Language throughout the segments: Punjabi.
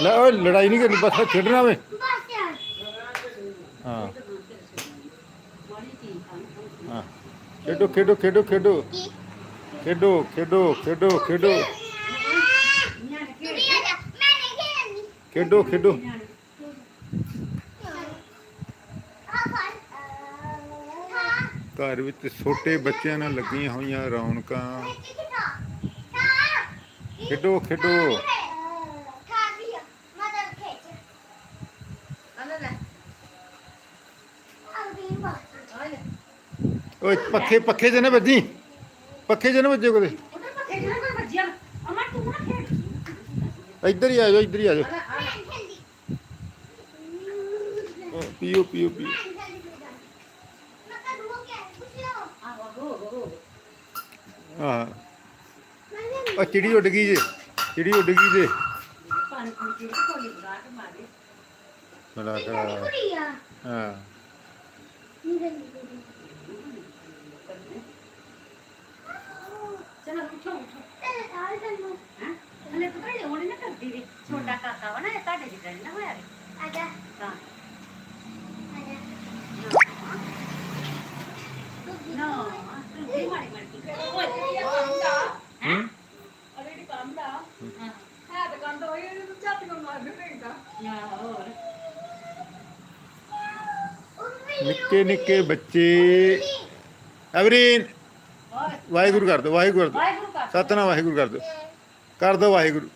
ਲੈ ਓਏ, ਲੜਾਈ ਨਹੀਂ ਕਰਨੀ, ਬਸ ਖੇਡਣਾ ਵੇ। ਹਾਂ। ਹਾਂ। ਖੇਡੋ ਖੇਡੋ ਖੇਡੋ ਖੇਡੋ। ਖੇਡੋ ਖੇਡੋ ਖੇਡੋ ਖੇਡੋ। ਖੇਡੋ ਖੇਡੋ। ਘਰ ਵਿੱਚ ਛੋਟੇ ਬੱਚਿਆਂ ਨਾਲ ਲੱਗੀਆਂ ਹੋਈਆਂ ਰੌਣਕਾਂ। ਖੇਡੋ ਖੇਡੋ। Bana ne? Al benim baktım. Aynen. ਓਏ ਪੱਖੇ ਪੱਖੇ 'ਚ ਨਾ ਵੱਜੀ ਪੱਖੇ 'ਚ ਨਾ ਵੱਜੋ ਕਦੇ Onlar bak elden koy bak diyelim. Ama tu buna kere. ਇੱਧਰ ਹੀ ਆ ਜਾਓ ਇੱਧਰ ਹੀ ਆ ਜਾਓ Ana ana. Ben geldim. ਅਹ ਪੀਓ ਪੀਓ ਪੀਓ Ben geldim. Bakın bu gel. Bu silah. Ah bak o bak o. ਹਾਂ Ben geldim. ਆ ਚਿੜੀ ਉੱਡ ਗਈ ਜੇ ਚਿੜੀ ਉੱਡ ਗਈ ਜੇ Pani kuyucu. ਮੁਲਾਕਾਤ ਹਾਂ। ਚਲੋ ਪੁੱਛੋ ਪੁੱਛੋ ਤੇ ਨਾਲ ਤੈਨੂੰ। ਹਾਂ? ਹਲੇ ਪਤਾ ਨਹੀਂ ਉਹਨੇ ਨਾ ਕਰਦੀ ਵੇ। ਛੋਟਾ ਕਾਕਾ ਵਾ ਨਾ ਇਹ ਤੁਹਾਡੇ ਜਿਹਾ ਨਾ ਹੋਇਆ ਵੇ। ਆਜਾ ਹਾਂ। ਨਾ ਤੂੰ ਵੀ ਮਾੜੀ ਮਾੜੀ ਓਏ ਹਾਂ ਆਲਰੇਡੀ ਕੰਮ ਦਾ। ਹਾਂ? ਹਾਂ? ਤਾਂ ਕੰਮ ਤਾਂ ਹੋਈ ਚੱਤ ਨੂੰ ਮਾਰ ਦੇ ਪੈਂਦਾ ਨਾ ਨਿੱਕੇ ਨਿੱਕੇ ਬੱਚੇ। ਅਵਰੀਨ ਓਏ ਵਾਹਿਗੁਰੂ ਕਰ ਦੋ ਵਾਹਿਗੁਰੂ ਕਰ ਦੋ ਵਾਹਿਗੁਰੂ ਕਰ ਦੋ ਕਰ ਦੋ ਵਾਹਿਗੁਰੂ।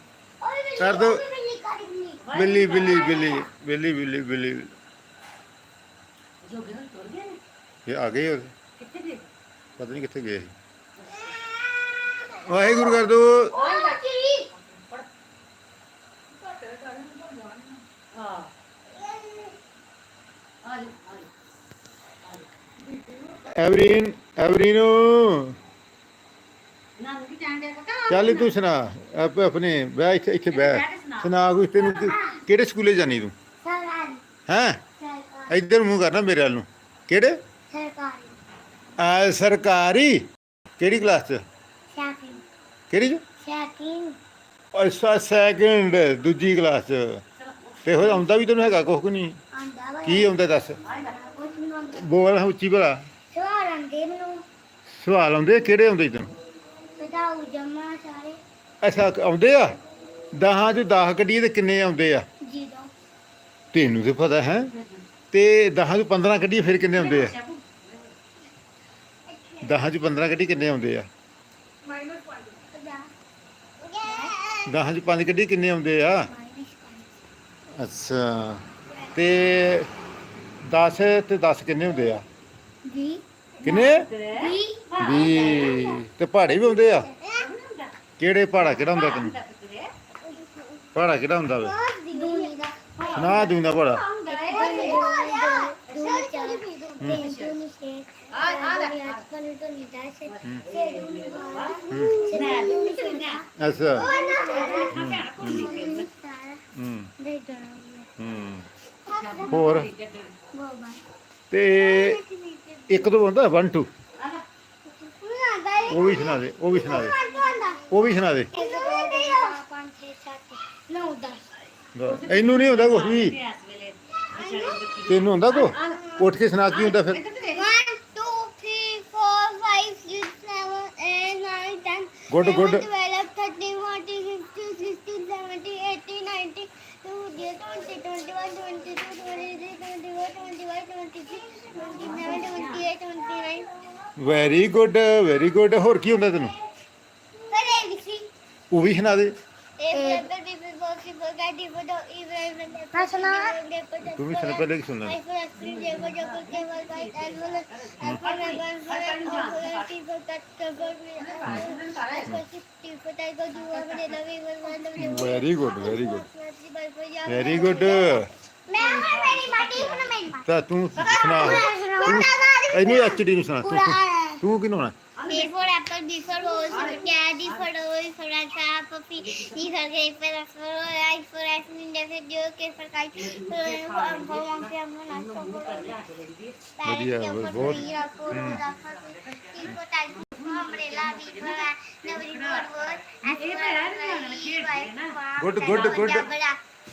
ਕਰ ਦੋ ਬਿੱਲੀ ਬਿੱਲੀ ਬਿੱਲੀ ਬਿੱਲੀ ਬਿੱਲੀ ਬਿੱਲੀ। ਇਹ ਆ ਗਏ ਉਹ। ਕਿੱਥੇ ਗਏ? ਪਤਾ ਨਹੀਂ ਕਿੱਥੇ ਗਏ ਸੀ। ਵਾਹਿਗੁਰੂ ਕਰ ਦੋ ਹਾਂ। ਆ ਜਾ ਆ ਐਵਰੀਨ ਐਵਰੀਨੋ। ਚੱਲ ਤੂੰ ਸੁਣਾ ਆਪ ਆਪਣੇ ਬਹਿ ਇੱਥੇ ਇੱਥੇ ਬਹਿ। ਸੁਣਾ। ਕੁਛ ਤੈਨੂੰ ਕਿਹੜੇ ਸਕੂਲੇ ਜਾਣੀ ਤੂੰ? ਹੈਂ? ਇੱਧਰ ਮੂੰਹ ਕਰਨਾ ਮੇਰੇ ਵੱਲ ਨੂੰ। ਕਿਹੜੇ? ਆ ਸਰਕਾਰੀ। ਕਿਹੜੀ ਕਲਾਸ ਚ? ਕਿਹੜੀ ਚ? ਅੱਛਾ ਸੈਕਿੰਡ ਦੂਜੀ ਕਲਾਸ ਚ। ਤੇ ਹੋਰ ਆਉਂਦਾ ਵੀ ਤੈਨੂੰ ਹੈਗਾ ਕੁਛ ਕਿ ਨਹੀਂ? ਕੀ ਆਉਂਦਾ ਦੱਸ? ਬੋਲ ਉੱਚੀ ਭਲਾ? ਸਵਾਲ ਆਉਂਦੇ ਕਿਹੜੇ ਆਉਂਦੇ ਤੈਨੂੰ ਅੱਛਾ ਆਉਂਦੇ ਆ? ਦਹਾਂ ਚ 10 ਕੱਢੀਏ ਤੇ ਕਿੰਨੇ ਆਉਂਦੇ ਆ? ਤੈਨੂੰ ਤੇ ਪਤਾ ਹੈ। ਤੇ 10 ਚ 15 ਕੱਢੀਏ ਫਿਰ ਕਿੰਨੇ ਆਉਂਦੇ ਆ? 10 ਚ 15 ਕੱਢੀ ਕਿੰਨੇ ਆਉਂਦੇ ਆ? 10 ਚ 5 ਕੱਢੀ ਕਿੰਨੇ ਆਉਂਦੇ ਆ? ਅੱਛਾ। ਤੇ 10 ਤੇ 10 ਕਿੰਨੇ ਹੁੰਦੇ ਆ? ਕਿੰਨੇ? 20 ਤੇ ਪਹਾੜੇ ਵੀ ਆਉਂਦੇ ਆ? ਕਿਹੜੇ ਪਹਾੜਾ ਕਿਹੜਾ ਹੁੰਦਾ ਤੈਨੂੰ? ਪਹਾੜਾ ਕਿਹੜਾ ਹੁੰਦਾ ਵੇ? ਸੁਣਾ ਦੂੰਦਾ ਪਹਾੜਾ। ਅੱਛਾ ਹੂੰ। ਹੂੰ। ਹੋਰ? ਤੇ ਇੱਕ ਤੋਂ ਹੁੰਦਾ 1 2 ਉਹ ਵੀ ਸੁਣਾ ਦੇ ਉਹ ਵੀ ਸੁਣਾ ਦੇ। ਉਹ ਵੀ ਸੁਣਾ ਦੇ। ਇਹਨੂੰ ਨਹੀਂ ਹੁੰਦਾ ਕੁਝ ਵੀ। ਤੈਨੂੰ ਹੁੰਦਾ ਕੋ ਉੱਠ ਕੇ ਸੁਣਾ ਕੀ ਹੁੰਦਾ ਫਿਰ? Good, good. Very good very good ਹੋਰ ਕੀ ਹੁੰਦਾ ਤੈਨੂੰ ਉਹ ਵੀ ਸੁਣਾ ਦੇ ਤੂੰ ਵੀ ਸੁਣਾ ਪਹਿਲੇ ਕੀ ਸੁਣਨਾ very good very good very good ਮੈਂ ਹੁਣ ਮੇਰੀ ਮਾਟੀ ਹੁਣ ਮੇਰੀ ਮਾਟੀ ਤਾਂ ਤੂੰ ਸੁਣਾ ਤੂੰ ਇਹਨੂੰ ਐਚਡੀ ਨੂੰ ਸੁਣਾ ਤੂੰ ਤੂੰ ਕਿਨੂੰ ਹੋਣਾ B for apple, B for horse, cat, D for dog, for cat, puppy, E for grape, F for rice, for rice, and F for dog, K for kite, for um, for monkey, um, for nut, for parrot, K for tree, R for giraffe, T for tiger, for umbrella, V for van, W for word, S for apple, E for farm, good good good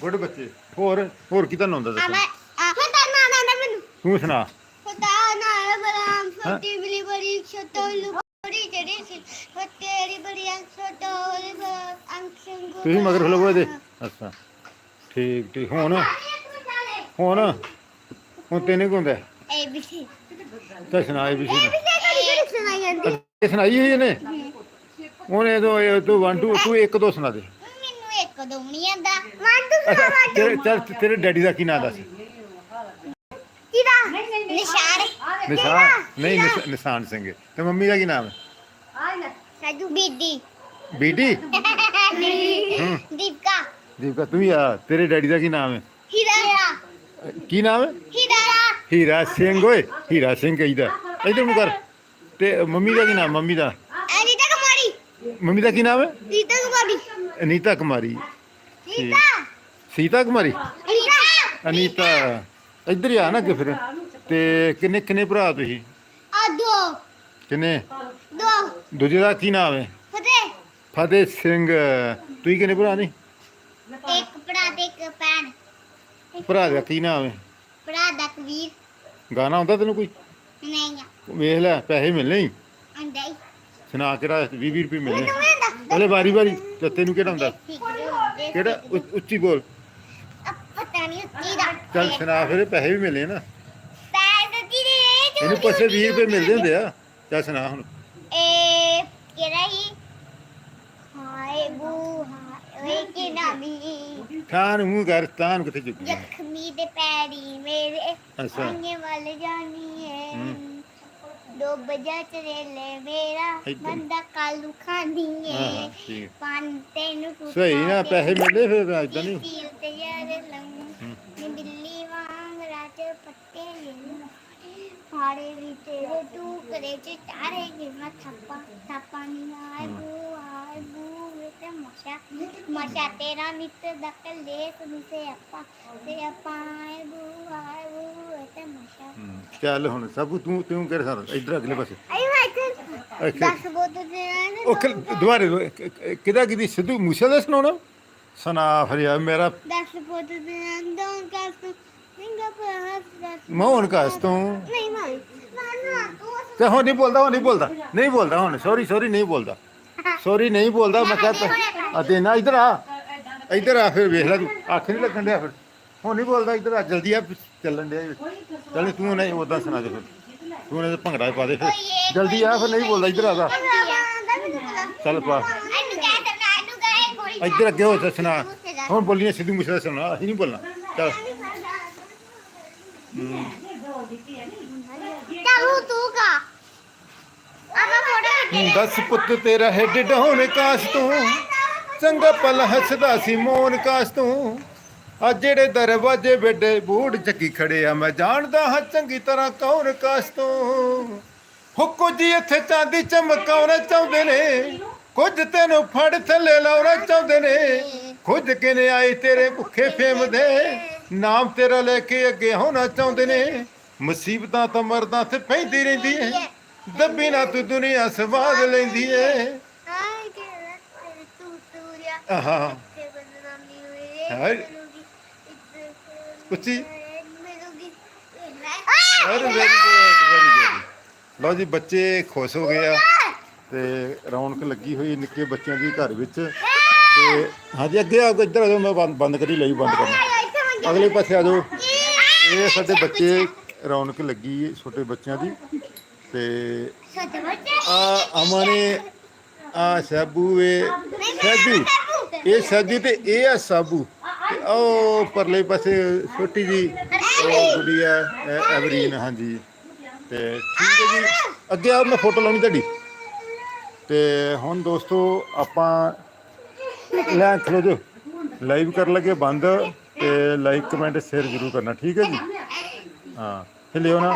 good ਬੱਚੇ ਹੋਰ ਹੋਰ ਕੀ ਤੁਹਾਨੂੰ ਆਉਂਦਾ ਦੱਸੋ ਮੈਂ ਤਾਂ ਨਾ ਨਾ ਮੈਨੂੰ ਤੂੰ ਸੁਣਾ ਤਾਂ ਨਾ ਬਰਾਮ ਹੈਂ? ਫਟੀ ਸੰਗੋ ਤੁਸੀਂ ਮਗਰ ਖਲੋਵੋ ਇਹਦੇ ਅੱਛਾ। ਠੀਕ ਠੀਕ। ਹੁਣ? ਹੁਣ? ਹੁਣ ਤੈਨੇ ਗੁੰਦਾ ਏ ਬੀ ਸੀ। ਤਾਂ ਸੁਣਾ ਇਹ ਵੀ ਸੀ ਕਿਹੜੀ ਸੁਣਾਈ ਜਾਂਦੀ। ਇਹ ਸੁਣਾਈ ਹੋਈ ਇਹਨੇ? ਉਹਨੇ ਤੋਂ ਇਹ ਤੋਂ 1 2 ਤੂੰ ਇੱਕ ਦੋ ਸੁਣਾ ਦੇ। ਮੈਨੂੰ ਇੱਕ ਦੋ ਨਹੀਂ ਆਂਦਾ ਵਾਂਟੂ ਅੱਛਾ ਤੇਰੇ ਚੱਲ ਤੇਰੇ ਡੈਡੀ ਦਾ ਕੀ ਨਾਂ ਦੱਸ। ਕਿਹਦਾ? ਨਿਸ਼ਾਨ। ਨਿਸ਼ਾਨ ਨਹੀਂ ਨਿਸ਼- ਨਿਸ਼ਾਨ ਸਿੰਘ ਤੇ ਮੰਮੀ ਦਾ ਕੀ ਨਾਮ ਹੈ? ਆਈ ਲੈ। ਸਾਜੂ ਬੀਦੀ ਬੀਟੀ ਦੀਪਕਾ। ਦੀਪਕਾ ਤੂੰ ਹੀ ਆ। ਤੇਰੇ ਡੈਡੀ ਦਾ ਕੀ ਨਾਮ ਹੈ? ਹੀਰਾ। ਕੀ ਨਾਮ ਹੈ? ਹੀਰਾ। ਹੀਰਾ ਸਿੰਘ ਓਏ। ਹੀਰਾ ਸਿੰਘ ਕਹੀਦਾ। ਇਧਰ ਨੂੰ ਕਰ। ਤੇ ਮੰਮੀ ਦਾ ਕੀ ਨਾਮ? ਮੰਮੀ ਦਾ? ਅਨੀਤਾ ਕੁਮਾਰੀ। ਮੰਮੀ ਦਾ ਕੀ ਨਾਮ ਹੈ? ਰੀਤਾ ਕੁਮਾਰੀ। ਅਨੀਤਾ ਕੁਮਾਰੀ। ਰੀਤਾ ਸੀਤਾ ਕੁਮਾਰੀ? ਅਨੀਤਾ। ਇੱਧਰ ਹੀ ਆ ਨਾ ਅੱਗੇ ਫਿਰ। ਤੇ ਕਿੰਨੇ ਕਿੰਨੇ ਭਰਾ ਤੁਸੀਂ? ਆ ਦੋ। ਕਿੰਨੇ? ਦੋ। ਦੂਜੇ ਦਾ ਕੀ ਨਾਮ ਹੈ? ਫਤਿਹ। ਫਤਿਹ ਸਿੰਘ। ਤੁਸੀਂ ਕਿੰਨੇ ਭਰਾ ਨਹੀਂ ਇੱਕ ਭਰਾ ਤੇ ਇੱਕ ਭੈਣ। ਭਰਾ ਦਾ ਕੀ ਨਾਮ ਹੈ? ਭਰਾ ਦਾ ਕਬੀਰ। ਗਾਣਾ ਆਉਂਦਾ ਤੈਨੂੰ ਕੋਈ? ਨਹੀਂ ਆ। ਵੇਖ ਲੈ ਪੈਸੇ ਮਿਲਣੇ ਹੀ। ਅੰਡਾ ਹੀ। ਸੁਣਾ ਕੇ ਰਾ 20 20 ਰੁਪਏ ਮਿਲਣੇ। ਆਂਦਾ ਪਹਿਲੇ ਵਾਰੀ ਵਾਰੀ ਤੇ ਤੈਨੂੰ ਕਿਹੜਾ ਹੁੰਦਾ ਕਿਹੜਾ? ਕਿਹੜਾ ਉੱਚੀ ਬੋਲ। ਚੱਲ ਸੁਣਾ ਫਿਰ ਪੈਸੇ ਵੀ ਮਿਲਣੇ ਨਾ। ਪੈਰ ਦੀ ਦੇ ਇਹਨੂੰ ਪਾਸੇ 20 ਰੁਪਏ ਮਿਲਦੇ ਹੁੰਦੇ ਆ। ਚੱਲ ਸੁਣਾ ਹੁਣ। ਏ ਕਿਹੜਾ ਹੀ ਹਾਏ ਬੂ ਹਾਏ ਕਿ ਨਾਮੀ ਖਾਨ ਮੂੰਹ ਕਰ ਤਾਨ ਕਿੱਥੇ ਚੁੱਕੀ ਜ਼ਖਮੀ ਦੇ ਪੈਰੀ ਮੇਰੇ ਅੱਛਾ। ਆਂਗੇ ਵੱਲ ਜਾਣੀ ਹੂੰ। ਚਰੇਲੇ ਮੇਰਾ। ਬੰਦਾ ਕਾਲੂ ਖਾਂਦੀ ਹਾਂ ਏ ਪੰਨ ਤੈਨੂੰ ਸਹੀ ਨਾ ਪੈਸੇ ਮਿਲਦੇ ਫਿਰ ਇਦਾਂ ਨਹੀਂ ਵਾਂਗ ਰਾਜ ਪੱਤੇ ਲੈ ਫਾੜੇ ਵੀ ਤੇਰੇ ਟੁਕੜੇ ਚ ਚਾਰੇ ਕਿ ਮੈਂ ਥੱਪਾ ਥੱਪਾ ਨੀ ਆਏ ਬੂ ਆਏ ਬੂ ਵੇ ਤੇ ਮਸ਼ਾ। ਮਸ਼ਾ ਤੇਰਾ ਨਿੱਤ ਦਾ ਕੱਲੇ ਸੁਣ ਸੇ ਆਪਾਂ ਸੇ ਆਪਾਂ ਆਏ ਬੂ ਆਏ ਬੂ ਵੇ ਤੇ ਮਸ਼ਾ। ਹੂੰ। ਚੱਲ ਹੁਣ ਸਭ ਤੂੰ ਤੂੰ ਕਿਹੜੇ ਸਾਰ? ਇੱਧਰ ਅਗਲੇ ਪਾਸੇ। ਆਈ ਦਸ ਬੋਤ ਦੇ ਉਹ ਦੁਬਾਰੇ ਕਿਦੀ ਸਿੱਧੂ ਮੂਸੇ ਦਾ ਸੁਣਾਉਣਾ? ਸੁਣਾ ਫਿਰ ਯਾਰ ਮੇਰਾ ਦਸ ਬੋਤ ਦੇ ਅੰਦੋਂ ਕਾਸ ਸਿੰਗਾ ਕਸ਼ ਦਸ ਨਹੀਂ ਮਾਈ ਤੂੰ। ਤੇ ਹੁਣ ਨਹੀਂ ਬੋਲਦਾ, ਹੁਣ ਨਹੀਂ ਬੋਲਦਾ। ਨਹੀਂ ਬੋਲਦਾ ਹੁਣ ਸੌਰੀ ਸੌਰੀ ਨਹੀਂ ਬੋਲਦਾ। ਸੌਰੀ ਨਹੀਂ ਬੋਲਦਾ, ਮੈਂ ਕਹਤਾ ਅਤੇ ਨਾ ਇੱਧਰ ਆ। ਇਧਰ ਆ ਫਿਰ, ਵੇਖ ਲੈ ਤੂੰ। ਅੱਖ ਨਹੀਂ ਲੱਗਣ ਡਿਆ ਫਿਰ। ਹੁਣ ਨਹੀਂ ਬੋਲਦਾ ਇੱਧਰ ਆ, ਜਲਦੀ ਆ ਚੱਲਣ ਡਿਆ ਚੱਲ ਤੂੰ ਨਹੀਂ ਉਦਾਂ ਸੁਣਾ ਦੇ ਫਿਰ। ਤੂੰ ਨੇ ਭੰਗੜਾ ਪਾ ਦੇ ਫਿਰ। ਜਲਦੀ ਆ ਫਿਰ, ਨਹੀਂ ਬੋਲਦਾ ਇੱਧਰ ਆ ਜਾ। ਚੱਲ ਪਾ। ਇੱਧਰ ਅੱਗੇ ਹੋ, ਸੁਣਾ। ਹੁਣ ਬੋਲੀਆਂ ਸਿੱਧੂ ਮੂਸੇ ਦਾ ਸੁਣਾ। ਅਸੀਂ ਨਹੀਂ ਬੋਲਣਾ। ਚੱਲ। ਚਾਹੂ ਤੂੰ ਕਾ ਆਪਾਂ ਫੋਟੋ ਦਸ ਪੁੱਤ ਤੇਰਾ ਹੈ ਡਢਾਉਣ ਕਾਸ ਤੋਂ? ਚੰਗਾ ਪਲ ਹੱਸਦਾ ਸੀ ਮੋਨ ਕਾਸ ਤੋਂ? ਆ ਜਿਹੜੇ ਦਰਵਾਜ਼ੇ ਵੱਡੇ ਬੂੜ ਚੱਕੀ ਖੜੇ ਆ ਮੈਂ ਜਾਣਦਾ ਹਾਂ ਚੰਗੀ ਤਰ੍ਹਾਂ ਕੌਣ ਕਾਸ ਤੋਂ? ਹੋ ਕੁਝ ਇੱਥੇ ਚਾਂਦੀ ਚਮਕਾਉਣਾ ਚਾਹੁੰਦੇ ਨੇ। ਕੁਝ ਤੈਨੂੰ ਫੜ ਥੱਲੇ ਲਾਉਣਾ ਚਾਹੁੰਦੇ ਨੇ। ਖੁਦ ਕਿਨੇ ਆਏ ਤੇਰੇ ਭੁੱਖੇ ਫੇਮ ਦੇ। ਨਾਮ ਤੇਰਾ ਲੈ ਕੇ ਅੱਗੇ ਹੋਣਾ ਚਾਹੁੰਦੇ ਨੇ। ਮੁਸੀਬਤਾਂ ਤਾਂ ਮਰਦਾਂ ਤੇ ਪੈਂਦੀ ਰਹਿੰਦੀ ਏ ਦੱਬੀ ਨਾ ਤੂੰ ਦੁਨੀਆ ਸਵਾਦ ਲੈਂਦੀ ਏ ਆਹਾ। ਉੱਚੀ। ਵੈਰੀ ਗੁੱਡ ਵੈਰੀ ਗੁੱਡ ਲਓ ਜੀ ਬੱਚੇ ਖੁਸ਼ ਹੋ ਗਏ ਆ। ਤੇ ਰੌਣਕ ਲੱਗੀ ਹੋਈ ਨਿੱਕੇ ਬੱਚਿਆਂ ਦੀ ਘਰ ਵਿੱਚ। ਤੇ ਹਾਂਜੀ ਅੱਗੇ ਆ ਇੱਧਰ ਆ ਜਾਓ ਮੈਂ ਬੰਦ ਬੰਦ ਕਰੀ ਲਈ ਬੰਦ ਕਰਨਾ। ਅਗਲੇ ਪਾਸੇ ਆ ਜਾਓ। ਇਹ ਸਾਡੇ ਬੱਚੇ ਰੌਣਕ ਲੱਗੀ ਹੈ ਛੋਟੇ ਬੱਚਿਆਂ ਦੀ। ਤੇ ਸੱਚ ਆ ਅਮਾ ਨੇ ਆ ਸਾਬੂ ਏ ਸਾਜੂ ਇਹ ਸਾਜੂ ਤੇ ਇਹ ਆ ਸਾਬੂ। ਤੇ ਉਹ ਪਰਲੇ ਪਾਸੇ ਛੋਟੀ ਜੀ ਉਹ ਗੁੜੀਆ ਐ- ਐਵਰੀਨ, ਹਾਂਜੀ। ਤੇ ਠੀਕ ਹੈ ਜੀ। ਅੱਗੇ ਆ ਮੈਂ ਫੋਟੋ ਲਾਉਣੀ ਤੁਹਾਡੀ। ਤੇ ਹੁਣ ਦੋਸਤੋ ਆਪਾਂ ਲੈ ਖਲੋ ਜੋ ਲਾਈਵ ਕਰਨ ਲੱਗੇ ਬੰਦ। ਤੇ ਲਾਈਕ ਕਮੈਂਟ ਸ਼ੇਅਰ ਜ਼ਰੂਰ ਕਰਨਾ ਠੀਕ ਹੈ ਜੀ? ਹਾਂ ਹਿਲਿਓ ਨਾ।